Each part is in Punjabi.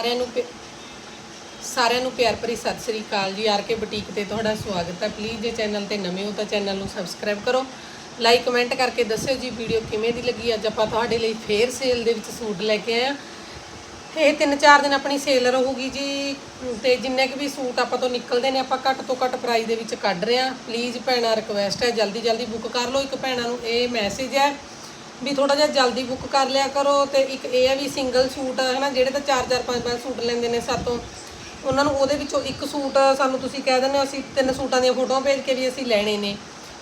ਸਾਰਿਆਂ ਨੂੰ ਪਿ- ਸਾਰਿਆਂ ਨੂੰ ਪਿਆਰ ਭਰੀ ਸਤਿ ਸ੍ਰੀ ਅਕਾਲ ਜੀ। ਆਰ ਕੇ ਬੁਟੀਕ ਤੇ ਤੁਹਾਡਾ ਸਵਾਗਤ ਹੈ। ਪਲੀਜ਼ ਜੇ ਚੈਨਲ ਤੇ ਨਵੇਂ ਹੋ ਤਾਂ ਚੈਨਲ ਨੂੰ ਸਬਸਕ੍ਰਾਈਬ ਕਰੋ। ਲਾਈਕ, ਕਮੈਂਟ ਕਰਕੇ ਦੱਸਿਓ ਜੀ ਵੀਡੀਓ ਕਿਵੇਂ ਦੀ ਲੱਗੀ। ਅੱਜ ਆਪਾਂ ਤੁਹਾਡੇ ਲਈ ਫੇਰ ਸੇਲ ਦੇ ਵਿੱਚ ਸੂਟ ਲੈ ਕੇ ਆਏ ਆ ਇਹ ਤਿੰਨ ਚਾਰ ਦਿਨ ਆਪਣੀ ਸੇਲ ਰਹੂਗੀ ਜੀ। ਤੇ ਜਿੰਨੇ ਕੁ ਵੀ ਸੂਟ ਆਪਾਂ ਤੋਂ ਨਿਕਲਦੇ ਨੇ, ਆਪਾਂ ਘੱਟ ਤੋਂ ਘੱਟ ਪ੍ਰਾਈਸ ਦੇ ਵਿੱਚ ਕੱਢ ਰਹੇ ਆ ਪਲੀਜ਼ ਭੈਣਾਂ ਰਿਕਵੈਸਟ ਹੈ ਜਲਦੀ ਜਲਦੀ ਬੁੱਕ ਕਰ ਲਓ। ਇੱਕ ਭੈਣਾਂ ਨੂੰ ਇਹ ਮੈਸੇਜ ਹੈ ਵੀ ਥੋੜਾ ਜਿਹਾ ਜਲਦੀ ਬੁੱਕ ਕਰ ਲਿਆ ਕਰੋ ਤੇ ਇੱਕ ਇਹ ਹੈ ਵੀ ਸਿੰਗਲ ਸੂਟ ਹੈ ਨਾ ਜਿਹੜੇ ਤਾਂ 4 4 5 5 ਸੂਟ ਲੈਂਦੇ ਨੇ ਸਾਤੋਂ। ਉਹਨਾਂ ਨੂੰ ਉਹਦੇ ਵਿੱਚੋਂ ਇੱਕ ਸੂਟ ਸਾਨੂੰ ਤੁਸੀਂ ਕਹਿ ਦਿੰਦੇ ਹੋ, ਅਸੀਂ ਤਿੰਨ ਸੂਟਾਂ ਦੀਆਂ ਫੋਟੋਆਂ ਭੇਜ ਕੇ ਵੀ ਅਸੀਂ ਲੈਣੇ ਨੇ।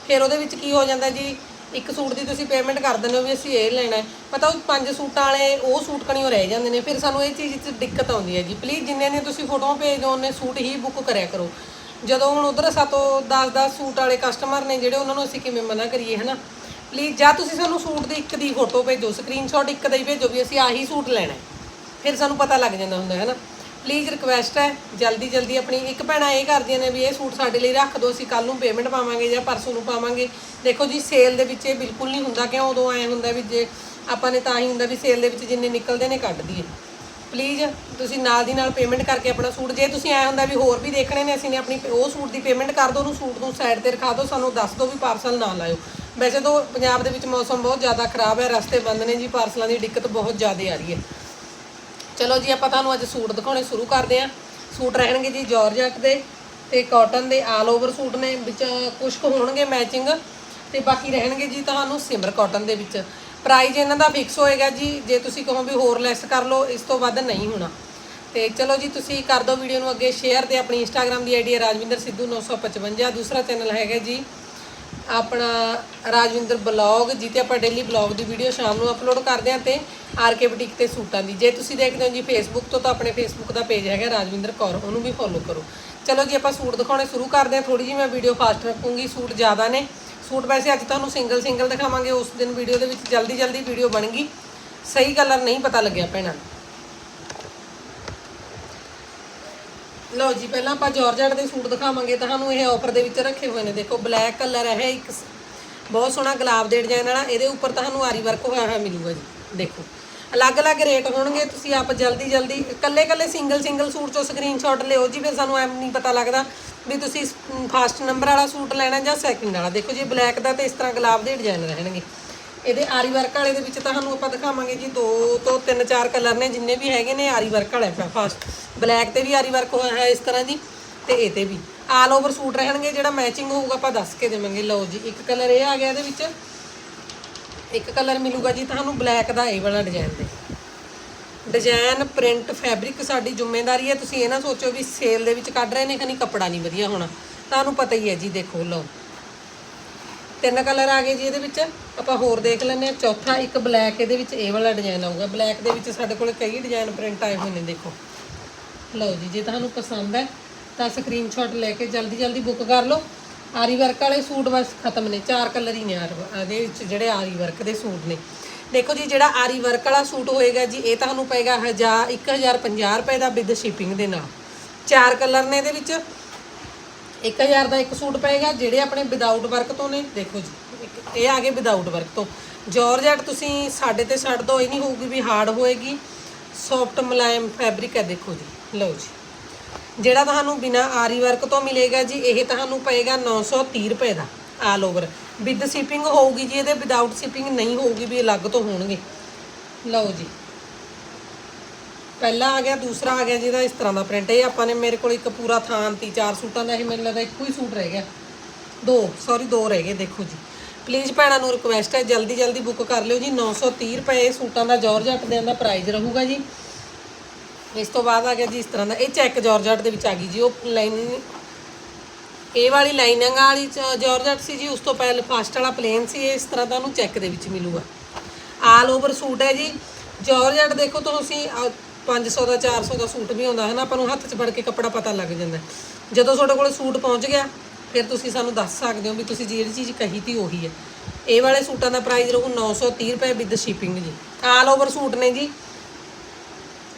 ਫਿਰ ਉਹਦੇ ਵਿੱਚ ਕੀ ਹੋ ਜਾਂਦਾ ਜੀ, ਇੱਕ ਸੂਟ ਦੀ ਤੁਸੀਂ ਪੇਮੈਂਟ ਕਰ ਦਿੰਦੇ ਹੋ ਵੀ ਅਸੀਂ ਇਹ ਲੈਣਾ। ਪਤਾ ਉਹ ਪੰਜ ਸੂਟਾਂ ਵਾਲੇ, ਉਹ ਸੂਟ ਕਣੀਓ ਰਹਿ ਜਾਂਦੇ ਨੇ। ਫਿਰ ਸਾਨੂੰ ਇਹ ਚੀਜ਼ 'ਚ ਦਿੱਕਤ ਆਉਂਦੀ ਹੈ ਜੀ। ਪਲੀਜ਼ ਜਿੰਨੇ ਨੇ ਤੁਸੀਂ ਫੋਟੋਆਂ ਭੇਜ ਦਿਓ, ਉਹਨੇ ਸੂਟ ਹੀ ਬੁੱਕ ਕਰਿਆ ਕਰੋ। ਜਦੋਂ ਹੁਣ ਉਧਰ ਸਾਤੋਂ 10-10 ਸੂਟ ਵਾਲੇ ਕਸਟਮਰ ਨੇ, ਜਿਹੜੇ ਉਹਨਾਂ ਨੂੰ ਅਸੀਂ ਕਿਵੇਂ ਮਨਾ ਕਰੀਏ, ਹਨਾ? ਪਲੀਜ਼ ਜਾਂ ਤੁਸੀਂ ਸਾਨੂੰ ਸੂਟ ਦੀ ਇੱਕ ਦੀ ਫੋਟੋ ਭੇਜੋ ਸਕਰੀਨਸ਼ਾਟ ਇੱਕ ਦਾ ਹੀ ਭੇਜੋ ਵੀ ਅਸੀਂ ਆਹੀ ਸੂਟ ਲੈਣਾ ਹੈ। ਫਿਰ ਸਾਨੂੰ ਪਤਾ ਲੱਗ ਜਾਂਦਾ ਹੁੰਦਾ, ਹੈ ਨਾ? ਪਲੀਜ਼ ਰਿਕਵੈਸਟ ਹੈ, ਜਲਦੀ ਜਲਦੀ ਆਪਣੀ ਇੱਕ ਭੈਣਾ ਇਹ ਕਰਦੀਆਂ ਨੇ ਵੀ ਇਹ ਸੂਟ ਸਾਡੇ ਲਈ ਰੱਖ ਦਿਓ, ਅਸੀਂ ਕੱਲ ਨੂੰ ਪੇਮੈਂਟ ਪਾਵਾਂਗੇ ਜਾਂ ਪਰਸੋਂ ਨੂੰ ਪਾਵਾਂਗੇ। ਦੇਖੋ ਜੀ ਸੇਲ ਦੇ ਵਿੱਚ ਇਹ ਬਿਲਕੁਲ ਨਹੀਂ ਹੁੰਦਾ, ਕਿਉਂ? ਉਦੋਂ ਐ ਹੁੰਦਾ ਵੀ ਜੇ ਆਪਾਂ ਨੇ ਤਾਂ ਹੀ ਹੁੰਦਾ ਵੀ ਸੇਲ ਦੇ ਵਿੱਚ ਜਿੰਨੇ ਨਿਕਲਦੇ ਨੇ ਕੱਢ ਦਈਏ। ਪਲੀਜ਼ ਤੁਸੀਂ ਨਾਲ ਦੀ ਨਾਲ ਪੇਮੈਂਟ ਕਰਕੇ ਆਪਣਾ ਸੂਟ, ਜੇ ਤੁਸੀਂ ਐ ਹੁੰਦਾ ਵੀ ਹੋਰ ਵੀ ਦੇਖਣੇ ਨੇ, ਅਸੀਂ ਨੇ ਆਪਣੀ ਉਹ ਸੂਟ ਦੀ ਪੇਮੈਂਟ ਕਰ ਦਿਓ, ਉਹਨੂੰ ਸੂਟ ਨੂੰ ਸਾਈਡ ਤੇ ਰਖਾ ਦਿਓ, ਸਾਨੂੰ ਦੱਸ ਦਿਓ ਵੀ ਪਾਰਸਲ ਨਾ ਲਾਇਓ। ਵੈਸੇ ਤਾਂ ਪੰਜਾਬ ਦੇ ਵਿੱਚ ਮੌਸਮ ਬਹੁਤ ਜ਼ਿਆਦਾ ਖਰਾਬ ਹੈ, ਰਸਤੇ ਬੰਦ ਨੇ ਜੀ, ਪਾਰਸਲਾਂ ਦੀ ਦਿੱਕਤ ਬਹੁਤ ਜ਼ਿਆਦਾ ਆ ਰਹੀ ਹੈ। ਚਲੋ ਜੀ, ਆਪਾਂ ਤੁਹਾਨੂੰ ਅੱਜ ਸੂਟ ਦਿਖਾਉਣੇ ਸ਼ੁਰੂ ਕਰਦੇ ਹਾਂ। ਸੂਟ ਰਹਿਣਗੇ ਜੀ ਜਾਰਜਟ ਦੇ ਤੇ ਕਾਟਨ ਦੇ ਆਲ ਓਵਰ ਸੂਟ ਨੇ, ਵਿੱਚ ਕੁਝ ਕੁ ਹੋਣਗੇ ਮੈਚਿੰਗ ਤੇ ਬਾਕੀ ਰਹਿਣਗੇ ਜੀ ਤੁਹਾਨੂੰ ਸਿਮਰ ਕਾਟਨ ਦੇ ਵਿੱਚ। ਪ੍ਰਾਈਜ਼ ਇਹਨਾਂ ਦਾ ਫਿਕਸ ਹੋਏਗਾ ਜੀ, ਜੇ ਤੁਸੀਂ ਕਹੋ ਵੀ ਹੋਰ ਲੈਸ ਕਰ ਲਓ, ਇਸ ਤੋਂ ਵੱਧ ਨਹੀਂ ਹੋਣਾ। ਤੇ ਚਲੋ ਜੀ, ਤੁਸੀਂ ਕਰ ਦਿਓ ਵੀਡੀਓ ਨੂੰ ਅੱਗੇ ਸ਼ੇਅਰ ਤੇ ਆਪਣੀ ਇੰਸਟਾਗ੍ਰam ਦੀ ਆਈਡੀ ਹੈ ਰਾਜਵਿੰਦਰ ਸਿੱਧੂ 955 ਦੂਸਰਾ ਚੈਨਲ ਹੈਗਾ ਜੀ। ਆਪਣਾ ਰਾਜਵਿੰਦਰ ਬਲੌਗ ਜਿੱਤੇ ਆਪਾਂ ਡੇਲੀ ਬਲੌਗ ਦੀ ਵੀਡੀਓ ਸ਼ਾਮ ਨੂੰ ਅਪਲੋਡ ਕਰਦੇ ਹਾਂ ਤੇ ਆਰਕੇ ਬੁਟੀਕ ਤੇ ਸੂਟਾਂ ਦੀ। ਜੇ ਤੁਸੀਂ ਦੇਖਦੇ ਹੋ ਜੀ ਫੇਸਬੁੱਕ ਤੋਂ, ਤਾਂ ਆਪਣੇ ਫੇਸਬੁੱਕ ਦਾ ਪੇਜ ਹੈਗਾ ਰਾਜਵਿੰਦਰ ਕੌਰ, ਉਹਨੂੰ ਵੀ ਫੋਲੋ ਕਰੋ। ਚਲੋ ਜੀ, ਆਪਾਂ ਸੂਟ ਦਿਖਾਉਣੇ ਸ਼ੁਰੂ ਕਰਦੇ ਹਾਂ। ਥੋੜੀ ਜਿਹੀ ਮੈਂ ਵੀਡੀਓ ਫਾਸਟ ਰੱਖੂੰਗੀ, ਸੂਟ ਜ਼ਿਆਦਾ ਨੇ। ਸੂਟ ਵੈਸੇ ਅੱਜ ਤੁਹਾਨੂੰ ਸਿੰਗਲ ਸਿੰਗਲ ਦਿਖਾਵਾਂਗੇ, ਉਸ ਦਿਨ ਵੀਡੀਓ ਦੇ ਵਿੱਚ ਜਲਦੀ ਜਲਦੀ ਵੀਡੀਓ ਬਣ ਗਈ ਸਹੀ ਕਲਰ ਨਹੀਂ ਪਤਾ ਲੱਗਿਆ ਭੈਣਾਂ। ਲਓ ਜੀ, ਪਹਿਲਾਂ ਆਪਾਂ ਜਾਰਜਟ ਦੇ ਸੂਟ ਦਿਖਾਵਾਂਗੇ ਤੁਹਾਨੂੰ ਇਹ ਆਫਰ ਦੇ ਵਿੱਚ ਰੱਖੇ ਹੋਏ ਨੇ। ਦੇਖੋ ਬਲੈਕ ਕਲਰ ਹੈ ਇੱਕ ਬਹੁਤ ਸੋਹਣਾ ਗੁਲਾਬ ਦੇ ਡਿਜ਼ਾਈਨ ਵਾਲਾ, ਇਹਦੇ ਉੱਪਰ ਤੁਹਾਨੂੰ ਆਰੀ ਵਰਕ ਹੋਇਆ ਹੋਇਆ ਮਿਲੂਗਾ ਜੀ, ਦੇਖੋ। ਅਲੱਗ-ਅਲੱਗ ਰੇਟ ਹੋਣਗੇ, ਤੁਸੀਂ ਆਪ ਜਲਦੀ ਜਲਦੀ ਇਕੱਲੇ-ਇਕੱਲੇ ਸਿੰਗਲ ਸਿੰਗਲ ਸੂਟ ਚੋਂ ਸਕਰੀਨਸ਼ਾਟ ਲਿਓ ਜੀ, ਫਿਰ ਸਾਨੂੰ ਐਮ ਨਹੀਂ ਪਤਾ ਲੱਗਦਾ ਵੀ ਤੁਸੀਂ ਫਸਟ ਨੰਬਰ ਵਾਲਾ ਸੂਟ ਲੈਣਾ ਜਾਂ ਸੈਕਿੰਡ ਵਾਲਾ। ਦੇਖੋ ਜੀ ਬਲੈਕ ਦਾ ਤੇ ਇਸ ਤਰ੍ਹਾਂ ਗੁਲਾਬ ਦੇ ਡਿਜ਼ਾਈਨ ਰਹਿਣਗੇ। ਇਹਦੇ ਆਰੀ ਵਰਕ ਵਾਲੇ ਦੇ ਵਿੱਚ ਤੁਹਾਨੂੰ ਆਪਾਂ ਦਿਖਾਵਾਂਗੇ ਜੀ ਦੋ ਤੋਂ ਤਿੰਨ ਚਾਰ ਕਲਰ ਨੇ, ਜਿੰਨੇ ਵੀ ਹੈਗੇ ਨੇ ਆਰੀ ਵਰਕ ਵਾਲੇ ਫਾਸਟ ਬਲੈਕ ਤੇ ਵੀ ਆਰੀ ਵਰਕ ਹੋਇਆ ਹੈ ਇਸ ਤਰ੍ਹਾਂ ਦੀ ਤੇ ਇਹ ਤੇ ਵੀ। ਆਲ ਓਵਰ ਸੂਟ ਰਹਿਣਗੇ, ਜਿਹੜਾ ਮੈਚਿੰਗ ਹੋਊਗਾ ਆਪਾਂ ਦੱਸ ਕੇ ਦੇਵਾਂਗੇ। ਲਓ ਜੀ, ਇੱਕ ਕਲਰ ਇਹ ਆ ਗਿਆ ਇਹਦੇ ਵਿੱਚ। ਇੱਕ ਕਲਰ ਮਿਲੂਗਾ ਜੀ ਤੁਹਾਨੂੰ ਬਲੈਕ ਦਾ, ਇਹ ਵਾਲਾ ਡਿਜ਼ਾਈਨ ਦੇ ਡਿਜ਼ਾਈਨ ਪ੍ਰਿੰਟ ਫੈਬਰਿਕ ਸਾਡੀ ਜ਼ਿੰਮੇਵਾਰੀ ਹੈ। ਤੁਸੀਂ ਇਹ ਨਾ ਸੋਚੋ ਵੀ ਸੇਲ ਦੇ ਵਿੱਚ ਕੱਢ ਰਹੇ ਨੇ, ਖਨੀ ਕੱਪੜਾ ਨਹੀਂ ਵਧੀਆ ਹੋਣਾ। ਤੁਹਾਨੂੰ ਪਤਾ ਹੀ ਹੈ ਜੀ, ਦੇਖੋ, ਲਓ। ਤਿੰਨ ਕਲਰ ਆ ਗਏ ਜੀ ਇਹਦੇ ਵਿੱਚ। ਆਪਾਂ ਹੋਰ ਦੇਖ ਲੈਂਦੇ ਹਾਂ। ਚੌਥਾ, ਇੱਕ ਬਲੈਕ, ਇਹਦੇ ਵਿੱਚ ਇਹ ਵਾਲਾ ਡਿਜ਼ਾਈਨ ਆਊਗਾ। ਬਲੈਕ ਦੇ ਵਿੱਚ ਸਾਡੇ ਕੋਲ ਕਈ ਡਿਜ਼ਾਈਨ ਪ੍ਰਿੰਟ ਆਏ ਹੋਏ ਨੇ, ਦੇਖੋ। ਲਓ ਜੀ, ਜੇ ਤੁਹਾਨੂੰ ਪਸੰਦ ਹੈ, ਤਾਂ ਸਕਰੀਨਸ਼ਾਟ ਲੈ ਕੇ ਜਲਦੀ ਜਲਦੀ ਬੁੱਕ ਕਰ ਲਓ। ਆਰੀ ਵਰਕ ਵਾਲੇ ਸੂਟ ਬਸ ਖਤਮ ਨੇ। ਚਾਰ ਕਲਰ ਹੀ ਨੇ ਆਰ- ਇਹਦੇ ਵਿੱਚ ਜਿਹੜੇ ਆਰੀ ਵਰਕ ਦੇ ਸੂਟ ਨੇ। ਦੇਖੋ ਜੀ, ਜਿਹੜਾ ਆਰੀ ਵਰਕ ਵਾਲਾ ਸੂਟ ਹੋਏਗਾ ਜੀ, ਇਹ ਤੁਹਾਨੂੰ ਪਏਗਾ 1000 1050 ਰੁਪਏ ਦਾ ਵਿਦ ਸ਼ਿਪਿੰਗ ਦੇ ਨਾਲ। ਚਾਰ ਕਲਰ ਨੇ ਇਹਦੇ ਵਿੱਚ। 1000 ਦਾ ਇੱਕ ਸੂਟ ਪਏਗਾ ਜਿਹੜੇ ਆਪਣੇ ਵਿਦਆਊਟ ਵਰਕ ਤੋਂ ਨੇ, ਦੇਖੋ ਜੀ, ਇੱਕ ਇਹ ਆ ਗਏ ਵਿਦਆਊਟ ਵਰਕ ਤੋਂ। ਜਾਰਜਟ ਤੁਸੀਂ ਸਾਡੇ ਤੇ ਛੱਡ ਦੋ, ਇਹ ਨਹੀਂ ਹੋਊਗੀ ਵੀ ਹਾਰਡ ਹੋਏਗੀ। ਸੌਫਟ ਮੁਲਾਇਮ ਫੈਬਰਿਕ ਹੈ, ਦੇਖੋ ਜੀ, ਲਓ ਜੀ। ਜਿਹੜਾ ਤੁਹਾਨੂੰ ਬਿਨਾ ਆਰੀ ਵਰਕ ਤੋਂ ਮਿਲੇਗਾ ਜੀ, ਇਹ ਤੁਹਾਨੂੰ ਪਏਗਾ 930 ਰੁਪਏ ਦਾ ਆਲ ਓਵਰ ਵਿਦ ਸ਼ਿਪਿੰਗ ਹੋਊਗੀ ਜੀ, ਇਹਦੇ ਵਿਦਆਊਟ ਸ਼ਿਪਿੰਗ ਨਹੀਂ ਹੋਊਗੀ ਵੀ ਅਲੱਗ ਤੋਂ ਹੋਣਗੇ। ਲਓ ਜੀ। ਪਹਿਲਾ ਆ ਗਿਆ ਦੂਸਰਾ ਆ ਗਿਆ ਜਿਹਦਾ ਇਸ ਤਰ੍ਹਾਂ ਦਾ ਪ੍ਰਿੰਟ ਇਹ ਆਪਾਂ ਨੇ ਮੇਰੇ ਕੋਲ ਇੱਕ ਪੂਰਾ ਥਾਂ ਤੀ ਚਾਰ ਸੂਟਾਂ ਦਾ ਇਹ ਮੈਨੂੰ ਲੱਗਦਾ ਇੱਕੋ ਹੀ ਸੂਟ ਰਹਿ ਗਿਆ। ਦੋ ਸੌਰੀ ਦੋ ਰਹਿ ਗਏ ਦੇਖੋ ਜੀ। ਪਲੀਜ਼ ਭੈਣਾਂ ਨੂੰ ਰਿਕੁਐਸਟ ਹੈ ਜਲਦੀ ਜਲਦੀ ਬੁੱਕ ਕਰ ਲਿਓ ਜੀ। 930 ਰੁਪਏ ਇਹ ਸੂਟਾਂ ਦਾ ਜਾਰਜਟ ਦੇ ਦਾ ਪ੍ਰਾਈਸ ਰਹੂਗਾ ਜੀ। ਇਸ ਤੋਂ ਬਾਅਦ ਆ ਗਿਆ ਜੀ ਇਸ ਤਰ੍ਹਾਂ ਦਾ। ਇਹ ਚੈੱਕ ਜਾਰਜਟ ਦੇ ਵਿੱਚ ਆ ਗਈ ਜੀ। ਉਹ ਲਾਈਨ ਇਹ ਵਾਲੀ ਲਾਈਨਿੰਗ ਵਾਲੀ ਚ- ਜਾਰਜਟ ਸੀ ਜੀ। ਉਸ ਤੋਂ ਪਹਿਲੇ ਫਸਟ ਵਾਲਾ ਪਲੇਨ ਸੀ। ਇਹ ਇਸ ਤਰ੍ਹਾਂ ਦਾ ਉਹਨੂੰ ਚੈੱਕ ਦੇ ਵਿੱਚ ਮਿਲੂਗਾ। ਆਲ ਓਵਰ ਸੂਟ ਹੈ ਜੀ। ਜਾਰਜਟ ਦੇਖੋ ਤੁਸੀਂ ਅਹ, 500 ਦਾ 400 ਦਾ ਸੂਟ ਵੀ ਆਉਂਦਾ ਹੈ ਨਾ, ਆਪਾਂ ਨੂੰ ਹੱਥ 'ਚ ਫੜ ਕੇ ਕੱਪੜਾ ਪਤਾ ਲੱਗ ਜਾਂਦਾ ਜਦੋਂ ਤੁਹਾਡੇ ਕੋਲ ਸੂਟ ਪਹੁੰਚ ਗਿਆ, ਫਿਰ ਤੁਸੀਂ ਸਾਨੂੰ ਦੱਸ ਸਕਦੇ ਹੋ ਵੀ ਤੁਸੀਂ ਜਿਹੜੀ ਚੀਜ਼ ਕਹੀ ਤੀ ਉਹੀ ਹੈ। ਇਹ ਵਾਲੇ ਸੂਟਾਂ ਦਾ ਪ੍ਰਾਈਸ ਰਹੂ 930 ਰੁਪਏ ਵਿਦ ਸ਼ਿਪਿੰਗ ਜੀ। ਆਲ ਓਵਰ ਸੂਟ ਨੇ ਜੀ।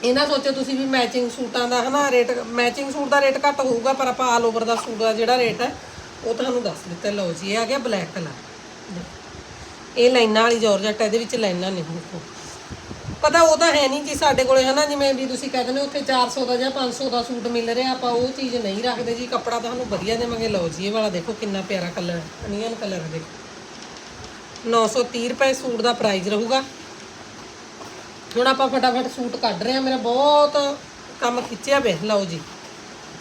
ਇਹ ਨਾ ਸੋਚੋ ਤੁਸੀਂ ਵੀ ਮੈਚਿੰਗ ਸੂਟਾਂ ਦਾ ਹਨਾ ਰੇਟ ਮੈਚਿੰਗ ਸੂਟ ਦਾ ਰੇਟ ਘੱਟ ਹੋਊਗਾ, ਪਰ ਆਪਾਂ ਆਲ ਓਵਰ ਦਾ ਸੂਟ ਦਾ ਜਿਹੜਾ ਰੇਟ ਹੈ, ਉਹ ਤੁਹਾਨੂੰ ਦੱਸ ਦਿੱਤਾ ਲਓ ਜੀ, ਇਹ ਆ ਗਿਆ ਬਲੈਕ ਕਲਰ ਇਹ ਲਾਈਨਾਂ ਵਾਲੀ ਜਾਰਜਟ ਇਹਦੇ ਵਿੱਚ ਲਾਈਨਾਂ ਨੇ ਦੇਖੋ ਪਤਾ ਉਹ ਤਾਂ ਹੈ ਨਹੀਂ ਜੀ ਸਾਡੇ ਕੋਲੇ ਹਨਾ, ਜਿਵੇਂ ਵੀ ਤੁਸੀਂ ਕਹਿੰਦੇ ਨੇ ਉੱਥੇ 400 ਦਾ ਜਾਂ 500 ਦਾ ਸੂਟ ਮਿਲ ਰਿਹਾ, ਆਪਾਂ ਉਹ ਚੀਜ਼ ਨਹੀਂ ਰੱਖਦੇ ਜੀ। ਕੱਪੜਾ ਤੁਹਾਨੂੰ ਵਧੀਆ ਦੇਵਾਂਗੇ। ਲਓ ਜੀ, ਇਹ ਵਾਲਾ ਦੇਖੋ ਕਿੰਨਾ ਪਿਆਰਾ ਕਲਰ ਹੈ। ਅਨੀਅਨ ਕਲਰ ਦੇਖੋ। 930 ਰੁਪਏ ਸੂਟ ਦਾ ਪ੍ਰਾਈਸ ਰਹੂਗਾ। ਹੁਣ ਆਪਾਂ ਫਟਾਫਟ ਸੂਟ ਕੱਢ ਰਹੇ ਆ ਮੇਰਾ ਬਹੁਤ ਕੰਮ ਖਿੱਚਿਆ ਪਿਆ। ਲਓ ਜੀ,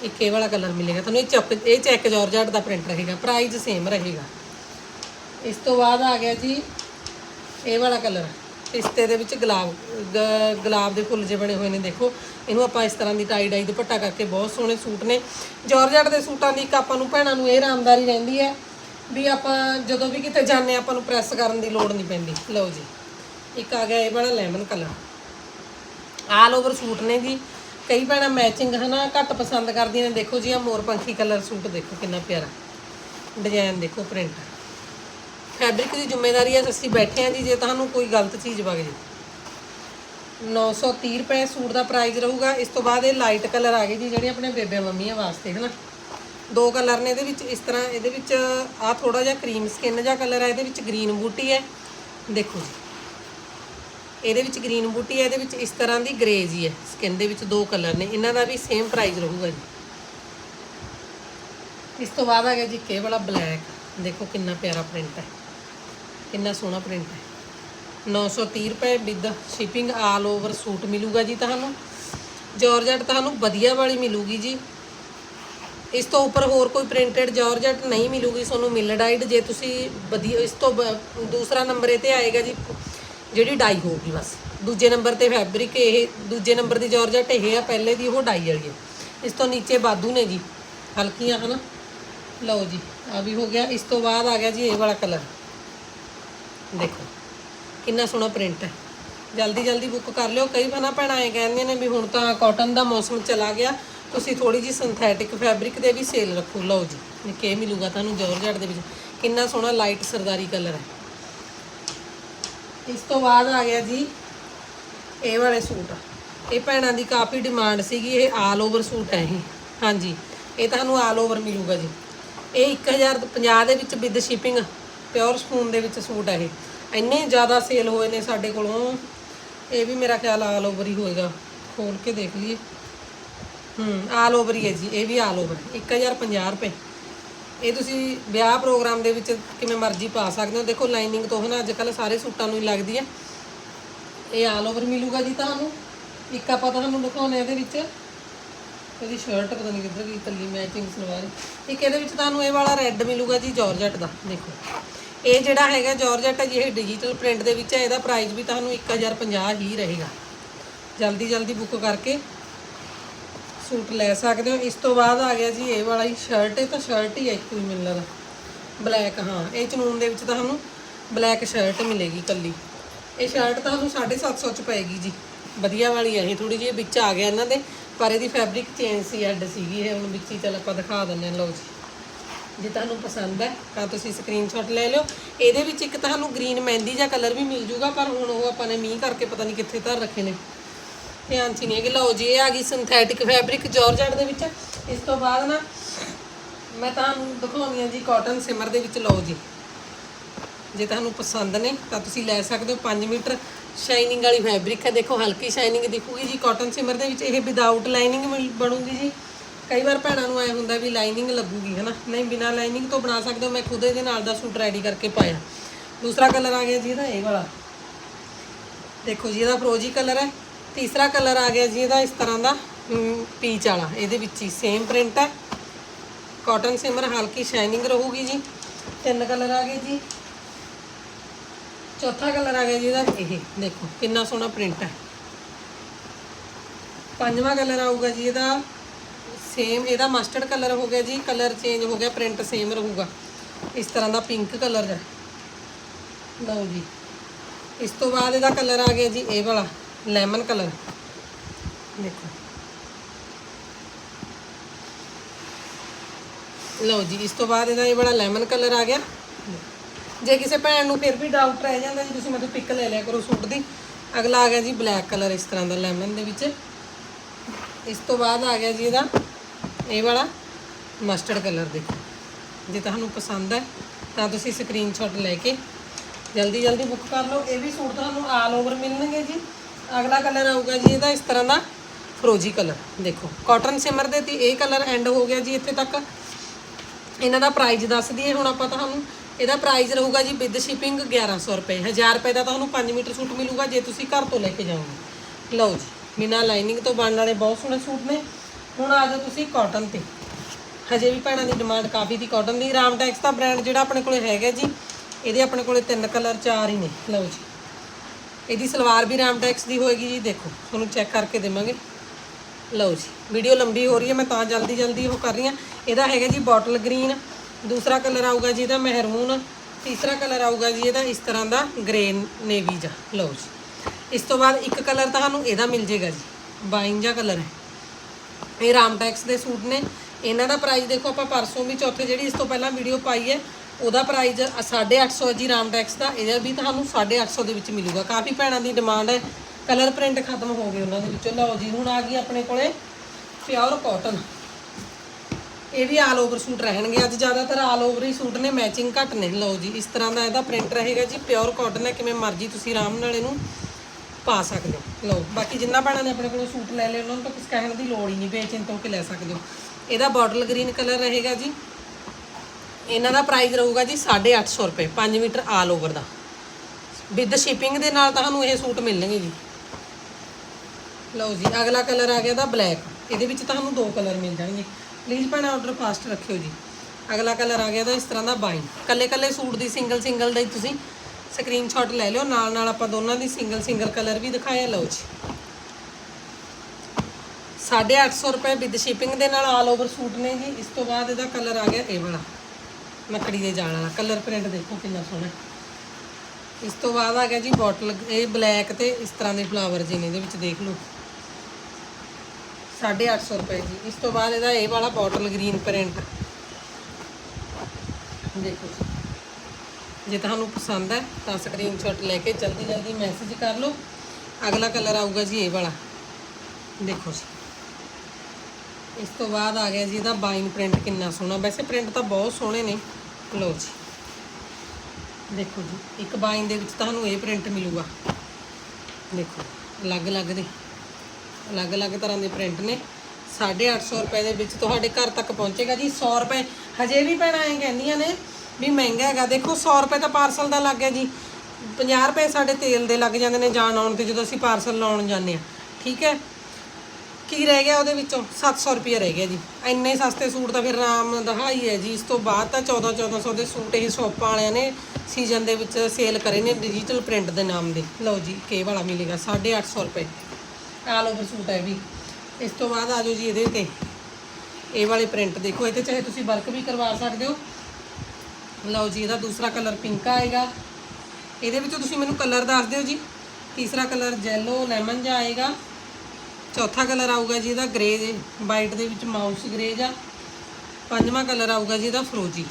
ਇੱਕ ਇਹ ਵਾਲਾ ਕਲਰ ਮਿਲੇਗਾ ਤੁਹਾਨੂੰ। ਇਹ ਚੱਕ, ਇਹ ਚੈੱਕ ਜਾਰਜਟ ਦਾ ਪ੍ਰਿੰਟ ਰਹੇਗਾ। ਪ੍ਰਾਈਸ ਸੇਮ ਰਹੇਗਾ। ਇਸ ਤੋਂ ਬਾਅਦ ਆ ਗਿਆ ਜੀ, ਇਹ ਵਾਲਾ ਕਲਰ ਪਿਸਤੇ ਦੇ ਵਿੱਚ ਗੁਲਾਬ ਗ- ਗੁਲਾਬ ਦੇ ਫੁੱਲ ਜੇ ਬਣੇ ਹੋਏ ਨੇ ਦੇਖੋ। ਇਹਨੂੰ ਆਪਾਂ ਇਸ ਤਰ੍ਹਾਂ ਦੀ ਟਾਈ ਡਾਈ ਦੁਪੱਟਾ ਕਰਕੇ ਬਹੁਤ ਸੋਹਣੇ ਸੂਟ ਨੇ। ਜਾਰਜਟ ਦੇ ਸੂਟਾਂ ਦੀ ਇੱਕ ਆਪਾਂ ਨੂੰ ਭੈਣਾਂ ਨੂੰ ਇਹ ਆਰਾਮਦਾਰੀ ਰਹਿੰਦੀ ਹੈ ਵੀ ਆਪਾਂ ਜਦੋਂ ਵੀ ਕਿਤੇ ਜਾਂਦੇ ਹਾਂ, ਆਪਾਂ ਨੂੰ ਪ੍ਰੈਸ ਕਰਨ ਦੀ ਲੋੜ ਨਹੀਂ ਪੈਂਦੀ। ਲਓ ਜੀ ਇੱਕ ਆ ਗਿਆ ਇਹ ਵਾਲਾ lemon colour. All over suit ਨੇ ਜੀ। ਕਈ ਭੈਣਾਂ ਮੈਚਿੰਗ ਹਨਾ ਘੱਟ ਪਸੰਦ ਕਰਦੀਆਂ ਨੇ। ਦੇਖੋ ਜੀ ਆ ਮੋਰ ਪੰਖੀ ਕਲਰ ਸੂਟ ਦੇਖੋ ਕਿੰਨਾ ਪਿਆਰਾ। ਡਿਜ਼ਾਈਨ ਦੇਖੋ ਪ੍ਰਿੰਟ। ਫੈਬਰਿਕ ਦੀ ਜ਼ਿੰਮੇਵਾਰੀ ਹੈ, ਅਸੀਂ ਬੈਠੇ ਹਾਂ ਜੀ, ਜੇ ਤੁਹਾਨੂੰ ਕੋਈ ਗਲਤ ਚੀਜ਼ ਵਗ ਜੇ। 930 ਰੁਪਏ ਸੂਟ ਦਾ ਪ੍ਰਾਈਸ ਰਹੂਗਾ, ਇਸ ਤੋਂ ਬਾਅਦ ਇਹ ਲਾਈਟ ਕਲਰ ਆ ਗਏ ਜੀ ਜਿਹੜੇ ਆਪਣੇ ਬੇਬੇ ਮੰਮੀਆਂ ਵਾਸਤੇ, ਹਨਾ। ਦੋ ਕਲਰ ਨੇ ਇਹਦੇ ਵਿੱਚ, ਇਸ ਤਰ੍ਹਾਂ ਇਹਦੇ ਵਿੱਚ ਆ ਥੋੜਾ ਜਿਹਾ ਕਰੀਮ ਸਕਿਨ ਜਿਹਾ ਕਲਰ ਹੈ ਇਹਦੇ ਵਿੱਚ ਗ੍ਰੀਨ ਬੂਟੀ ਹੈ। ਦੇਖੋ ਜੀ, ਇਹਦੇ ਵਿੱਚ ਗ੍ਰੀਨ ਬੂਟੀ ਹੈ, ਇਹਦੇ ਵਿੱਚ ਇਸ ਤਰ੍ਹਾਂ ਦੀ ਗ੍ਰੇ ਜੀ ਹੈ ਸਕਿਨ ਦੇ ਵਿੱਚ ਦੋ ਕਲਰ ਨੇ, ਇਹਨਾਂ ਦਾ ਵੀ ਸੇਮ ਪ੍ਰਾਈਸ ਰਹੂਗਾ ਜੀ। ਇਸ ਤੋਂ ਬਾਅਦ ਆ ਗਿਆ ਜੀ ਕੇ ਵਾਲਾ ਬਲੈਕ ਦੇਖੋ ਕਿੰਨਾ ਪਿਆਰਾ ਪ੍ਰਿੰਟ ਹੈ। ਕਿੰਨਾ ਸੋਹਣਾ ਪ੍ਰਿੰਟ ਹੈ। 930 ਰੁਪਏ with shipping all over suit ਮਿਲੂਗਾ ਜੀ ਤੁਹਾਨੂੰ। ਜਾਰਜਟ ਤੁਹਾਨੂੰ ਵਧੀਆ ਵਾਲੀ ਮਿਲੂਗੀ ਜੀ। ਇਸ ਤੋਂ ਉੱਪਰ ਹੋਰ ਕੋਈ ਪ੍ਰਿੰਟਡ ਜਾਰਜਟ ਨਹੀਂ ਮਿਲੂਗੀ, ਤੁਹਾਨੂੰ ਮਿਲ ਡਾਈਡ ਜੇ ਤੁਸੀਂ ਵਧੀਆ, ਇਸ ਤੋਂ ਬ- ਦੂਸਰਾ ਨੰਬਰ ਇਹ ਤੇ ਆਏਗਾ ਜੀ, ਜਿਹੜੀ ਡਾਈ ਹੋਊਗੀ ਬਸ। ਦੂਜੇ ਨੰਬਰ ਤੇ ਫੈਬਰਿਕ ਇਹ, ਦੂਜੇ ਨੰਬਰ ਦੀ ਜਾਰਜਟ ਇਹ ਆ, ਪਹਿਲੇ ਦੀ ਉਹ ਡਾਈ ਵਾਲੀ ਹੈ ਇਸ ਤੋਂ ਨੀਚੇ ਬਾਦੂ ਨੇ ਜੀ, ਹਲਕੀਆਂ ਹਨਾ। ਲਓ ਜੀ, ਆ ਵੀ ਹੋ ਗਿਆ। ਇਸ ਤੋਂ ਬਾਅਦ ਆ ਗਿਆ ਜੀ ਇਹ ਵਾਲਾ ਕਲਰ ਦੇਖੋ, ਕਿੰਨਾ ਸੋਹਣਾ ਪ੍ਰਿੰਟ ਹੈ। ਜਲਦੀ ਜਲਦੀ ਬੁੱਕ ਕਰ ਲਿਓ। ਕਈ ਬਣਾ ਭੈਣਾਂ ਇਹ ਕਹਿੰਦੀਆਂ ਨੇ ਵੀ ਹੁਣ ਤਾਂ ਕਾਟਨ ਦਾ ਮੌਸਮ ਚਲਾ ਗਿਆ। ਤੁਸੀਂ ਥੋੜੀ ਜੀ ਸਿੰਥੈਟਿਕ ਫੈਬਰਿਕ ਦੇ ਵੀ ਸੇਲ ਰੱਖੋ। ਲਓ ਜੀ, ਨਿੱਕੇ ਮਿਲੂਗਾ ਤੁਹਾਨੂੰ ਜਾਰਜਟ ਦੇ ਵਿੱਚ। ਕਿੰਨਾ ਸੋਹਣਾ ਲਾਈਟ ਸਰਦਾਰੀ ਕਲਰ ਹੈ। ਇਸ ਤੋਂ ਬਾਅਦ ਆ ਗਿਆ ਜੀ, ਇਹ ਵਾਲੇ ਸੂਟ। ਇਹ ਭੈਣਾਂ ਦੀ ਕਾਫੀ ਡਿਮਾਂਡ ਸੀਗੀ। ਇਹ ਆਲ ਓਵਰ ਸੂਟ ਹੈ ਇਹ। ਹਾਂਜੀ, ਇਹ ਤੁਹਾਨੂੰ ਆਲ ਓਵਰ ਮਿਲੂਗਾ ਜੀ। ਇਹ 1050 ਦੇ ਵਿੱਚ ਵਿਦ ਸ਼ਿਪਿੰਗ ਪਿਓਰ ਸਪੂਨ ਦੇ ਵਿੱਚ ਸੂਟ ਹੈ ਇਹ। ਇੰਨੇ ਜ਼ਿਆਦਾ ਸੇਲ ਹੋਏ ਨੇ ਸਾਡੇ ਕੋਲੋਂ। ਇਹ ਵੀ ਮੇਰਾ ਖਿਆਲ ਆਲ ਓਵਰ ਹੀ ਹੋਏਗਾ। ਖੋਲ ਕੇ ਦੇਖ ਲਈਏ। ਹੂੰ ਆਲ ਓਵਰ ਹੀ ਹੈ ਜੀ। ਇਹ ਵੀ ਆਲ ਓਵਰ 1050 ਰੁਪਏ। ਇਹ ਤੁਸੀਂ ਵਿਆਹ ਪ੍ਰੋਗਰਾਮ ਦੇ ਵਿੱਚ ਕਿਵੇਂ ਮਰਜ਼ੀ ਪਾ ਸਕਦੇ ਹੋ। ਦੇਖੋ ਲਾਈਨਿੰਗ ਤੋਂ ਹਨਾ ਅੱਜ ਕੱਲ ਸਾਰੇ ਸੂਟਾਂ ਨੂੰ ਹੀ ਲੱਗਦੀ ਹੈ। ਇਹ ਆਲ ਓਵਰ ਮਿਲੂਗਾ ਜੀ ਤੁਹਾਨੂੰ। ਇੱਕ ਆਪਾਂ ਤੁਹਾਨੂੰ ਦਿਖਾਉਣੇ ਇਹਦੇ ਵਿੱਚ। ਇਹਦੀ ਸ਼ਰਟ ਪਤਾ ਨਹੀਂ ਕਿੱਧਰ ਗਈ ਕੱਲੀ ਮੈਚਿੰਗ ਸਲਵਾਰ। ਇੱਕ ਇਹਦੇ ਵਿੱਚ ਤੁਹਾਨੂੰ ਇਹ ਵਾਲਾ ਰੈੱਡ ਮਿਲੂਗਾ ਜੀ ਜਾਰਜਟ ਦਾ। ਦੇਖੋ। ਇਹ ਜਿਹੜਾ ਹੈਗਾ ਜਾਰਜਟ ਹੈ ਜੀ, ਇਹ ਡਿਜੀਟਲ ਪ੍ਰਿੰਟ ਦੇ ਵਿੱਚ ਹੈ ਇਹਦਾ ਪ੍ਰਾਈਸ ਵੀ ਤੁਹਾਨੂੰ 1050 ਹੀ ਰਹੇਗਾ। ਜਲਦੀ ਜਲਦੀ ਬੁੱਕ ਕਰਕੇ ਸੂਟ ਲੈ ਸਕਦੇ ਹੋ। ਇਸ ਤੋਂ ਬਾਅਦ ਆ ਗਿਆ ਜੀ ਇਹ ਵਾਲਾ ਹੀ ਸ਼ਰਟ ਇਹ ਤਾਂ ਸ਼ਰਟ ਹੀ ਹੈ ਇੱਕੋ ਹੀ ਮਿਲ ਰਿਹਾ ਬਲੈਕ ਹਾਂ, ਇਹ ਚਨੂਨ ਦੇ ਵਿੱਚ ਤੁਹਾਨੂੰ ਬਲੈਕ ਸ਼ਰਟ ਮਿਲੇਗੀ ਕੱਲੀ। ਇਹ ਸ਼ਰਟ ਤੁਹਾਨੂੰ 750 ਚ ਪਏਗੀ ਜੀ। ਵਧੀਆ ਵਾਲੀ ਹੈ ਇਹ ਥੋੜੀ ਜਿਹੀ ਵਿੱਚ ਆ ਗਿਆ ਇਹਨਾਂ ਦੇ, ਪਰ ਇਹਦੀ ਫੈਬਰਿਕ ਚੇਂਜ ਸੀ ਐਡ ਸੀਗੀ, ਇਹ ਹੁਣ ਵਿੱਚ ਹੀ ਚੱਲ ਆਪਾਂ ਦਿਖਾ ਦਿੰਦੇ ਹਾਂ। ਲਓ ਜੀ। ਜੇ ਤੁਹਾਨੂੰ ਪਸੰਦ ਹੈ, ਤਾਂ ਤੁਸੀਂ ਸਕਰੀਨਸ਼ਾਟ ਲੈ ਲਿਓ। ਇਹਦੇ ਵਿੱਚ ਇੱਕ ਤੁਹਾਨੂੰ ਗ੍ਰੀਨ ਮਹਿੰਦੀ ਜਾਂ ਕਲਰ ਵੀ ਮਿਲ ਜੂਗਾ, ਪਰ ਹੁਣ ਉਹ ਆਪਾਂ ਨੇ ਮੀਂਹ ਕਰਕੇ ਪਤਾ ਨਹੀਂ ਕਿੱਥੇ ਧਰ ਰੱਖੇ ਨੇ। ਧਿਆਨ ਚ ਨਹੀਂ ਹੈ ਕਿ ਲਓ ਜੀ, ਇਹ ਆ ਗਈ ਸਿੰਥੈਟਿਕ ਫੈਬਰਿਕ ਜਾਰਜਟ ਦੇ ਵਿੱਚ। ਇਸ ਤੋਂ ਬਾਅਦ ਨਾ ਮੈਂ ਤੁਹਾਨੂੰ ਦਿਖਾਉਣੀ ਆ ਜੀ ਕਾਟਨ ਸਿਮਰ ਦੇ ਵਿੱਚ। ਲਓ ਜੀ, ਜੇ ਤੁਹਾਨੂੰ ਪਸੰਦ ਨੇ, ਤਾਂ ਤੁਸੀਂ ਲੈ ਸਕਦੇ ਹੋ 5 ਮੀਟਰ ਸ਼ਾਈਨਿੰਗ ਵਾਲੀ ਫੈਬਰਿਕ ਹੈ ਦੇਖੋ, ਹਲਕੀ ਸ਼ਾਈਨਿੰਗ ਦਿਖੂਗੀ ਜੀ ਕਾਟਨ ਸਿਮਰ ਦੇ ਵਿੱਚ। ਇਹ ਵਿਦਆਊਟ ਲਾਈਨਿੰਗ ਬਣੂਗੀ ਜੀ। ਕਈ ਵਾਰ ਭੈਣਾਂ ਨੂੰ ਐ ਹੁੰਦਾ ਵੀ ਲਾਈਨਿੰਗ ਲੱਗੂਗੀ, ਹਨਾ? ਨਹੀਂ, ਬਿਨਾ ਲਾਈਨਿੰਗ ਤੋਂ ਬਣਾ ਸਕਦੇ ਹੋ, ਮੈਂ ਖੁਦ ਇਹਦੇ ਨਾਲ ਦਾ ਸੂਟ ਰੈਡੀ ਕਰਕੇ ਪਾਇਆ। ਦੂਸਰਾ ਕਲਰ ਆ ਗਿਆ ਜੀ ਇਹਦਾ, ਇਹ ਵਾਲਾ। ਦੇਖੋ ਜੀ, ਇਹਦਾ ਫਰੋਜੀ ਕਲਰ ਹੈ। ਤੀਸਰਾ ਕਲਰ ਆ ਗਿਆ ਜੀ ਇਹਦਾ ਇਸ ਤਰ੍ਹਾਂ ਦਾ ਪੀਚ ਵਾਲਾ। ਇਹਦੇ ਵਿੱਚ ਹੀ ਸੇਮ ਪ੍ਰਿੰਟ ਹੈ। ਕਾਟਨ ਸਿਮਰ ਹਲਕੀ ਸ਼ਾਈਨਿੰਗ ਰਹੂਗੀ ਜੀ। ਤਿੰਨ ਕਲਰ ਆ ਗਏ ਜੀ। ਚੌਥਾ ਕਲਰ ਆ ਗਿਆ ਜੀ ਇਹਦਾ, ਇਹ। ਦੇਖੋ, ਕਿੰਨਾ ਸੋਹਣਾ ਪ੍ਰਿੰਟ ਹੈ। ਪੰਜਵਾਂ ਕਲਰ ਆਊਗਾ ਜੀ ਇਹਦਾ। ਸੇਮ ਇਹਦਾ ਮਸਟਰਡ ਕਲਰ ਹੋ ਗਿਆ ਜੀ ਕਲਰ ਚੇਂਜ ਹੋ ਗਿਆ ਪ੍ਰਿੰਟ ਸੇਮ ਰਹੂਗਾ। ਇਸ ਤਰ੍ਹਾਂ ਦਾ ਪਿੰਕ ਕਲਰ ਹੈ। ਲਓ ਜੀ। ਇਸ ਤੋਂ ਬਾਅਦ ਇਹਦਾ ਕਲਰ ਆ ਗਿਆ ਜੀ, ਇਹ ਵਾਲਾ ਲੈਮਨ ਕਲਰ ਦੇਖੋ। ਲਓ ਜੀ, ਇਸ ਤੋਂ ਬਾਅਦ ਇਹਦਾ ਇਹ ਵਾਲਾ ਲੈਮਨ ਕਲਰ ਆ ਗਿਆ। ਜੇ ਕਿਸੇ ਭੈਣ ਨੂੰ ਫਿਰ ਵੀ ਡਾਊਟ ਰਹਿ ਜਾਂਦਾ ਜੀ, ਤੁਸੀਂ ਮਤਲਬ ਪਿਕ ਲੈ ਲਿਆ ਕਰੋ ਸੂਟ ਦੀ। ਅਗਲਾ ਆ ਗਿਆ ਜੀ ਬਲੈਕ ਕਲਰ ਇਸ ਤਰ੍ਹਾਂ ਦਾ ਲੈਮਨ ਦੇ ਵਿੱਚ। ਇਸ ਤੋਂ ਬਾਅਦ ਆ ਗਿਆ ਜੀ ਇਹਦਾ ਇਹ ਵਾਲਾ ਮਸਟਰਡ ਕਲਰ ਦੇਖੋ। ਜੇ ਤੁਹਾਨੂੰ ਪਸੰਦ ਹੈ, ਤਾਂ ਤੁਸੀਂ ਸਕਰੀਨਸ਼ਾਟ ਲੈ ਕੇ ਜਲਦੀ ਜਲਦੀ ਬੁੱਕ ਕਰ ਲਓ। ਇਹ ਵੀ ਸੂਟ ਤੁਹਾਨੂੰ ਆਲ ਓਵਰ ਮਿਲਣਗੇ ਜੀ। ਅਗਲਾ ਕਲਰ ਆਊਗਾ ਜੀ ਇਹਦਾ ਇਸ ਤਰ੍ਹਾਂ ਦਾ ਫਰੋਜੀ ਕਲਰ ਦੇਖੋ ਕਾਟਨ ਸਿਮਰ ਦੇ ਤੇ ਇਹ ਕਲਰ ਐਂਡ ਹੋ ਗਿਆ ਜੀ ਇੱਥੇ ਤੱਕ। ਇਹਨਾਂ ਦਾ ਪ੍ਰਾਈਸ ਦੱਸ ਦਈਏ ਹੁਣ ਆਪਾਂ ਤੁਹਾਨੂੰ। ਇਹਦਾ ਪ੍ਰਾਈਸ ਰਹੂਗਾ ਜੀ ਵਿਦ ਸ਼ਿਪਿੰਗ 1100 ਰੁਪਏ। 1000 ਰੁਪਏ ਦਾ ਤੁਹਾਨੂੰ 5 ਮੀਟਰ ਸੂਟ ਮਿਲੂਗਾ ਜੇ ਤੁਸੀਂ ਘਰ ਤੋਂ ਲੈ ਕੇ ਜਾਓਗੇ। ਲਓ ਜੀ, ਬਿਨਾਂ ਲਾਈਨਿੰਗ ਤੋਂ ਬਣਨ ਵਾਲੇ ਬਹੁਤ ਸੋਹਣੇ ਸੂਟ ਨੇ। ਹੁਣ ਆ ਜਾਓ ਤੁਸੀਂ ਕਾਟਨ ਤੇ। ਹਜੇ ਵੀ ਭੈਣਾਂ ਦੀ ਡਿਮਾਂਡ ਕਾਫੀ ਦੀ ਕਾਟਨ ਦੀ ਰਾਮਟੈਕਸ ਦਾ ਬ੍ਰਾਂਡ ਜਿਹੜਾ ਆਪਣੇ ਕੋਲੇ ਹੈਗਾ ਜੀ, ਇਹਦੇ ਆਪਣੇ ਕੋਲੇ ਤਿੰਨ ਕਲਰ ਚਾਰ ਹੀ ਨੇ। ਲਓ ਜੀ। ਇਹਦੀ ਸਲਵਾਰ ਵੀ ਰਾਮਟੈਕਸ ਦੀ ਹੋਏਗੀ ਜੀ, ਦੇਖੋ। ਤੁਹਾਨੂੰ ਚੈੱਕ ਕਰਕੇ ਦੇਵਾਂਗੇ। ਲਓ ਜੀ। ਵੀਡੀਓ ਲੰਬੀ ਹੋ ਰਹੀ ਹੈ, ਮੈਂ ਤਾਂ ਜਲਦੀ ਜਲਦੀ ਉਹ ਕਰ ਰਹੀ ਹਾਂ। ਇਹਦਾ ਹੈਗਾ ਜੀ ਬੋਟਲ ਗ੍ਰੀਨ ਦੂਸਰਾ ਕਲਰ ਆਊਗਾ ਜੀ ਇਹਦਾ ਮਹਿਰੂਨ ਤੀਸਰਾ ਕਲਰ ਆਊਗਾ ਜੀ ਇਹਦਾ ਇਸ ਤਰ੍ਹਾਂ ਦਾ ਗ੍ਰੇ ਨੇਵੀ ਜਾ ਲਓ ਜੀ। ਇਸ ਤੋਂ ਬਾਅਦ ਇੱਕ ਕਲਰ ਤੁਹਾਨੂੰ ਇਹਦਾ ਮਿਲ ਜੇਗਾ ਜੀ। ਬਾਈਂਜਾ ਕਲਰ ਹੈ। ਇਹ ਰਾਮਡੈਕਸ ਦੇ ਸੂਟ ਨੇ। ਇਹਨਾਂ ਦਾ ਪ੍ਰਾਈਸ ਦੇਖੋ ਆਪਾਂ ਪਰਸੋਂ ਵੀ ਚੌਥੇ ਜਿਹੜੀ ਇਸ ਤੋਂ ਪਹਿਲਾਂ ਵੀਡੀਓ ਪਾਈ ਹੈ, ਉਹਦਾ ਪ੍ਰਾਈਸ 850 ਜੀ ਰਾਮਡੈਕਸ ਦਾ। ਇਹਦਾ ਵੀ ਤੁਹਾਨੂੰ 850 ਦੇ ਵਿੱਚ ਮਿਲੂਗਾ। ਕਾਫੀ ਭੈਣਾਂ ਦੀ ਡਿਮਾਂਡ ਹੈ। ਕਲਰ ਪ੍ਰਿੰਟ ਖਤਮ ਹੋ ਗਏ ਉਹਨਾਂ ਦੇ ਵਿੱਚੋਂ। ਲਓ ਜੀ, ਹੁਣ ਆ ਗਈ ਆਪਣੇ ਕੋਲੇ ਪਿਓਰ ਕਾਟਨ ਇਹ ਵੀ ਆਲ ਓਵਰ ਸੂਟ ਰਹਿਣਗੇ। ਅੱਜ ਜ਼ਿਆਦਾਤਰ ਆਲ ਓਵਰ ਹੀ ਸੂਟ ਨੇ ਮੈਚਿੰਗ ਘੱਟ ਨੇ। ਲਓ ਜੀ, ਇਸ ਤਰ੍ਹਾਂ ਦਾ ਇਹਦਾ ਪ੍ਰਿੰਟ ਰਹੇਗਾ ਜੀ। ਪਿਓਰ ਕਾਟਨ ਹੈ, ਕਿਵੇਂ ਮਰਜ਼ੀ ਤੁਸੀਂ ਆਰਾਮ ਨਾਲ ਇਹਨੂੰ ਪਾ ਸਕਦੇ ਹੋ। ਲਓ, ਬਾਕੀ ਜਿੰਨਾ ਭੈਣਾਂ ਨੇ ਆਪਣੇ ਕੋਲੋਂ ਸੂਟ ਲੈ ਲਏ, ਉਹਨਾਂ ਨੂੰ ਤਾਂ ਕੁਝ ਕਹਿਣ ਦੀ ਲੋੜ ਹੀ ਨਹੀਂ, ਬੇਚਿੰਤ ਹੋ ਕੇ ਲੈ ਸਕਦੇ ਹੋ। ਇਹਦਾ ਬਾਟਲ ਗ੍ਰੀਨ ਕਲਰ ਰਹੇਗਾ ਜੀ। ਇਹਨਾਂ ਦਾ ਪ੍ਰਾਈਸ ਰਹੂਗਾ ਜੀ 850 ਰੁਪਏ 5 ਮੀਟਰ ਆਲ ਓਵਰ ਦਾ। ਵਿਦ ਸ਼ਿਪਿੰਗ ਦੇ ਨਾਲ ਤੁਹਾਨੂੰ ਇਹ ਸੂਟ ਮਿਲਣਗੇ ਜੀ। ਲਓ ਜੀ, ਅਗਲਾ ਕਲਰ ਆ ਗਿਆ ਦਾ ਬਲੈਕ ਇਹਦੇ ਵਿੱਚ ਤੁਹਾਨੂੰ ਦੋ ਕਲਰ ਮਿਲ ਜਾਣਗੇ। ਪਲੀਜ਼ ਭੈਣਾ ਆਰਡਰ ਫਾਸਟ ਰੱਖਿਓ ਜੀ। ਅਗਲਾ ਕਲਰ ਆ ਗਿਆ ਦਾ ਇਸ ਤਰ੍ਹਾਂ ਦਾ ਬਾਈਨ ਕੱਲੇ ਕੱਲੇ ਸੂਟ ਦੀ ਸਿੰਗਲ ਸਿੰਗਲ ਦਾ ਤੁਸੀਂ ਸਕਰੀਨਸ਼ਾਟ ਲੈ ਲਿਓ, ਨਾਲ ਨਾਲ ਆਪਾਂ ਦੋਨਾਂ ਦੀ ਸਿੰਗਲ ਸਿੰਗਲ ਕਲਰ ਵੀ ਦਿਖਾਇਆ, ਲਓ ਜੀ। 850 ਰੁਪਏ ਵਿਦ ਸ਼ਿਪਿੰਗ ਦੇ ਨਾਲ ਆਲ ਓਵਰ ਸੂਟ ਨੇ ਜੀ। ਇਸ ਤੋਂ ਬਾਅਦ ਇਹਦਾ ਕਲਰ ਆ ਗਿਆ ਇਹ ਵਾਲਾ। ਮੱਕੜੀ ਦੇ ਜਾਲ ਵਾਲਾ। ਕਲਰ ਪ੍ਰਿੰਟ ਦੇਖੋ ਕਿੰਨਾ ਸੋਹਣਾ ਇਸ ਤੋਂ ਬਾਅਦ ਆ ਗਿਆ ਜੀ ਬੋਟਲ ਇਹ ਬਲੈਕ ਤੇ ਇਸ ਤਰ੍ਹਾਂ ਦੇ ਫਲਾਵਰ ਜੀ ਨੇ, ਇਹਦੇ ਵਿੱਚ ਦੇਖ ਲਓ। 850 ਰੁਪਏ ਜੀ। ਇਸ ਤੋਂ ਬਾਅਦ ਇਹਦਾ ਇਹ ਵਾਲਾ ਬੋਟਲ ਗ੍ਰੀਨ ਪ੍ਰਿੰਟ ਦੇਖੋ ਜੇ ਤੁਹਾਨੂੰ ਪਸੰਦ ਹੈ ਤਾਂ ਸਕਰੀਨਸ਼ਾਟ ਲੈ ਕੇ ਜਲਦੀ ਜਲਦੀ ਮੈਸੇਜ ਕਰ ਲਓ। ਅਗਲਾ ਕਲਰ ਆਊਗਾ ਜੀ ਇਹ ਵਾਲਾ। ਦੇਖੋ ਜੀ। ਇਸ ਤੋਂ ਬਾਅਦ ਆ ਗਿਆ ਜੀ ਇਹਦਾ ਬਾਈਨ ਪ੍ਰਿੰਟ ਕਿੰਨਾ ਸੋਹਣਾ। ਵੈਸੇ ਪ੍ਰਿੰਟ ਤਾਂ ਬਹੁਤ ਸੋਹਣੇ ਨੇ। ਲਓ ਜੀ। ਦੇਖੋ ਜੀ, ਇੱਕ ਬਾਈਨ ਦੇ ਵਿੱਚ ਤੁਹਾਨੂੰ ਇਹ ਪ੍ਰਿੰਟ ਮਿਲੂਗਾ। ਦੇਖੋ, ਅਲੱਗ-ਅਲੱਗ ਦੇ ਅਲੱਗ-ਅਲੱਗ ਤਰ੍ਹਾਂ ਦੇ ਪ੍ਰਿੰਟ ਨੇ। 850 ਰੁਪਏ ਦੇ ਵਿੱਚ ਤੁਹਾਡੇ ਘਰ ਤੱਕ ਪਹੁੰਚੇਗਾ ਜੀ। 100 ਰੁਪਏ ਹਜੇ ਵੀ ਭੈਣਾਂ ਐਂ ਕਹਿੰਦੀਆਂ ਨੇ ਵੀ ਮਹਿੰਗਾ ਹੈਗਾ। ਦੇਖੋ 100 ਰੁਪਏ ਤਾਂ ਪਾਰਸਲ ਦਾ ਲੱਗ ਗਿਆ ਜੀ। 50 ਰੁਪਏ ਸਾਡੇ ਤੇਲ ਦੇ ਲੱਗ ਜਾਂਦੇ ਨੇ ਜਾਣ ਆਉਣ ਤੇ, ਜਦੋਂ ਅਸੀਂ ਪਾਰਸਲ ਲਾਉਣ ਜਾਂਦੇ ਆ ਠੀਕ ਹੈ? ਕੀ ਰਹਿ ਗਿਆ ਉਹਦੇ ਵਿੱਚੋਂ? 700 ਰੁਪਏ ਰਹਿ ਗਿਆ ਜੀ। ਇੰਨੇ ਸਸਤੇ ਸੂਟ ਤਾਂ ਫਿਰ ਰਾਮ ਦਹਾਈ ਹੈ ਜੀ। ਇਸ ਤੋਂ ਬਾਅਦ ਤਾਂ 14 1400 ਦੇ ਸੂਟ ਇਹ ਸ਼ੋਪਾਂ ਵਾਲਿਆਂ ਨੇ ਸੀਜ਼ਨ ਦੇ ਵਿੱਚ ਸੇਲ ਕਰੇ ਨੇ ਡਿਜੀਟਲ ਪ੍ਰਿੰਟ ਦੇ ਨਾਮ ਦੇ। ਲਓ ਜੀ ਕੇ ਵਾਲਾ ਮਿਲੇਗਾ 850 ਰੁਪਏ। ਆਲ ਓਵਰ ਸੂਟ ਹੈ ਵੀ। ਇਸ ਤੋਂ ਬਾਅਦ ਆ ਜਾਓ ਜੀ ਇਹਦੇ ਤੇ। ਇਹ ਵਾਲੇ ਪ੍ਰਿੰਟ ਦੇਖੋ ਇਹਦੇ ਚਾਹੇ ਤੁਸੀਂ ਵਰਕ ਵੀ ਕਰਵਾ ਸਕਦੇ ਹੋ ਲਓ ਜੀ, ਇਹਦਾ ਦੂਸਰਾ ਕਲਰ ਪਿੰਕ ਆਏਗਾ। ਇਹਦੇ ਵਿੱਚੋਂ ਤੁਸੀਂ ਮੈਨੂੰ ਕਲਰ ਦੱਸ ਦਿਓ ਜੀ। ਤੀਸਰਾ ਕਲਰ ਜੈਲੋ ਲੈਮਨ ਜਿਹਾ ਆਏਗਾ। ਚੌਥਾ ਕਲਰ ਆਊਗਾ ਜੀ ਇਹਦਾ ਗ੍ਰੇ ਵਾਈਟ ਦੇ ਵਿੱਚ ਮਾਊਸ ਗ੍ਰੇ ਜਾਂ ਪੰਜਵਾਂ ਕਲਰ ਆਊਗਾ ਜੀ ਇਹਦਾ ਫਰੋਜੀ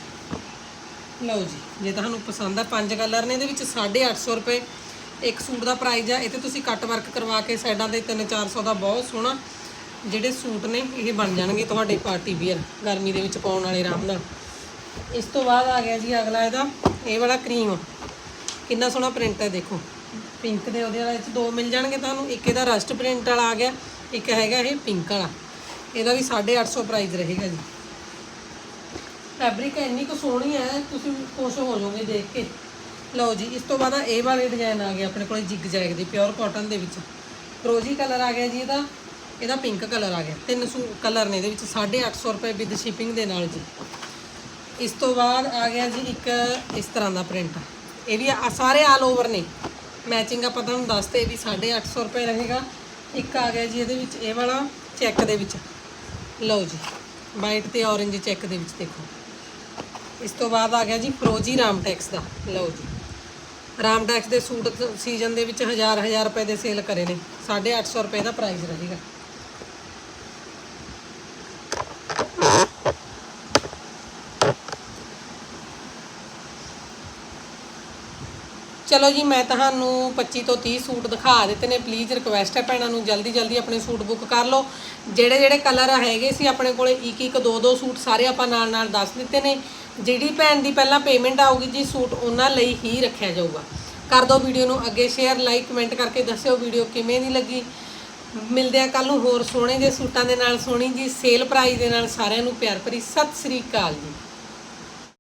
ਲਓ ਜੀ, ਜੇ ਤੁਹਾਨੂੰ ਪਸੰਦ ਆ, ਪੰਜ ਕਲਰ ਨੇ ਇਹਦੇ ਵਿੱਚ 850 ਰੁਪਏ। ਇੱਕ ਸੂਟ ਦਾ ਪ੍ਰਾਈਜ਼ ਆ, ਇਹ ਤੇ ਤੁਸੀਂ ਕੱਟ ਵਰਕ ਕਰਵਾ ਕੇ ਸਾਈਡਾਂ ਤੇ 3-400 ਦਾ ਬਹੁਤ ਸੋਹਣਾ ਜਿਹੜੇ ਸੂਟ ਨੇ, ਇਹ ਬਣ ਜਾਣਗੇ ਤੁਹਾਡੇ ਪਾਰਟੀ ਵੀਅਰ ਗਰਮੀ ਦੇ ਵਿੱਚ ਪਾਉਣ ਵਾਲੇ ਆਰਾਮ ਨਾਲ। ਇਸ ਤੋਂ ਬਾਅਦ ਆ ਗਿਆ ਜੀ ਅਗਲਾ ਇਹਦਾ, ਇਹ ਵਾਲਾ ਕਰੀਮ ਕਿੰਨਾ ਸੋਹਣਾ ਪ੍ਰਿੰਟ ਹੈ ਦੇਖੋ। ਪਿੰਕ ਦੇ ਉਹਦੇ ਵਿੱਚ ਦੋ ਮਿਲ ਜਾਣਗੇ ਤੁਹਾਨੂੰ। ਇੱਕ ਇਹਦਾ ਰਸਟ ਪ੍ਰਿੰਟ ਵਾਲਾ ਆ ਗਿਆ, ਇੱਕ ਹੈਗਾ ਇਹ ਪਿੰਕ ਵਾਲਾ। ਇਹਦਾ ਵੀ 850 ਪ੍ਰਾਈਸ ਰਹੇਗਾ ਜੀ। ਫੈਬਰਿਕ ਇੰਨੀ ਕੁ ਸੋਹਣੀ ਹੈ, ਤੁਸੀਂ ਖੁਸ਼ ਹੋ ਜਾਓਗੇ ਦੇਖ ਕੇ। ਲਓ ਜੀ, ਇਸ ਤੋਂ ਬਾਅਦ ਇਹ ਵਾਲੇ ਡਿਜ਼ਾਈਨ ਆ ਗਏ ਆਪਣੇ ਕੋਲ ਜਿਗ ਜੈਗ ਦੇ ਪਿਓਰ ਕਾਟਨ ਦੇ ਵਿੱਚ। ਰੋਜ਼ੀ ਕਲਰ ਆ ਗਿਆ ਜੀ ਇਹਦਾ। ਇਹਦਾ ਪਿੰਕ ਕਲਰ ਆ ਗਿਆ। ਤਿੰਨ ਸੂ ਕਲਰ ਨੇ ਇਹਦੇ ਵਿੱਚ 850 ਰੁਪਏ ਵਿਦ ਸ਼ਿਪਿੰਗ ਦੇ ਨਾਲ ਜੀ। ਇਸ ਤੋਂ ਬਾਅਦ ਆ ਗਿਆ ਜੀ ਇੱਕ ਇਸ ਤਰ੍ਹਾਂ ਦਾ ਪ੍ਰਿੰਟ ਇਹ ਵੀ ਆ- ਸਾਰੇ ਆਲ ਓਵਰ ਨੇ। ਮੈਚਿੰਗ ਆਪਾਂ ਤੁਹਾਨੂੰ ਦੱਸਤੇ ਵੀ 850 ਰੁਪਏ ਰਹੇਗਾ। ਇੱਕ ਆ ਗਿਆ ਜੀ ਇਹਦੇ ਵਿੱਚ, ਇਹ ਵਾਲਾ ਚੈੱਕ ਦੇ ਵਿੱਚ। ਲਓ ਜੀ ਵਾਈਟ ਤੇ orange ਚੈੱਕ ਦੇ ਵਿੱਚ ਦੇਖੋ। ਇਸ ਤੋਂ ਬਾਅਦ ਆ ਗਿਆ ਜੀ ਫਰੋਜੀ ਰਾਮਟੈਕਸ ਦਾ। ਲਓ ਜੀ। ਰਾਮਟੈਕਸ ਦੇ ਸੂਟ ਸੀਜ਼ਨ ਦੇ ਵਿੱਚ ਹਜ਼ਾਰ ਹਜ਼ਾਰ ਰੁਪਏ ਦੇ ਸੇਲ ਕਰੇ ਨੇ। 850 ਰੁਪਏ ਦਾ ਪ੍ਰਾਈਸ ਰਹੇਗਾ। ਚਲੋ ਜੀ, ਮੈਂ ਤੁਹਾਨੂੰ 25 ਤੋਂ 30 ਸੂਟ ਦਿਖਾ ਦਿੱਤੇ ਨੇ। ਪਲੀਜ਼ ਰਿਕਵੈਸਟ ਹੈ ਭੈਣਾਂ ਨੂੰ, ਜਲਦੀ ਜਲਦੀ ਆਪਣੇ ਸੂਟ ਬੁੱਕ ਕਰ ਲਓ। ਜਿਹੜੇ ਜਿਹੜੇ ਕਲਰ ਹੈਗੇ ਸੀ ਆਪਣੇ ਕੋਲੇ, ਇੱਕ ਇੱਕ, ਦੋ ਦੋ ਸੂਟ ਸਾਰੇ ਆਪਾਂ ਨਾਲ ਨਾਲ ਦੱਸ ਦਿੱਤੇ ਨੇ। ਜਿਹੜੀ ਭੈਣ ਦੀ ਪਹਿਲਾਂ ਪੇਮੈਂਟ ਆਊਗੀ ਜੀ, ਸੂਟ ਉਹਨਾਂ ਲਈ ਹੀ ਰੱਖਿਆ ਜਾਊਗਾ। ਕਰ ਦਿਓ ਵੀਡੀਓ ਨੂੰ ਅੱਗੇ ਸ਼ੇਅਰ ਲਾਈਕ ਕਮੈਂਟ ਕਰਕੇ ਦੱਸਿਓ ਵੀਡੀਓ ਕਿਵੇਂ ਦੀ ਲੱਗੀ। ਮਿਲਦੇ ਆ ਕੱਲ ਨੂੰ ਹੋਰ ਸੋਹਣੇ ਜਿਹੇ ਸੂਟਾਂ ਦੇ ਨਾਲ, ਸੋਹਣੀ ਜੀ ਸੇਲ ਪ੍ਰਾਈਸ ਦੇ ਨਾਲ ਸਾਰਿਆਂ ਨੂੰ, ਪਿਆਰ ਭਰੀ ਸਤਿ ਸ੍ਰੀ ਅਕਾਲ ਜੀ।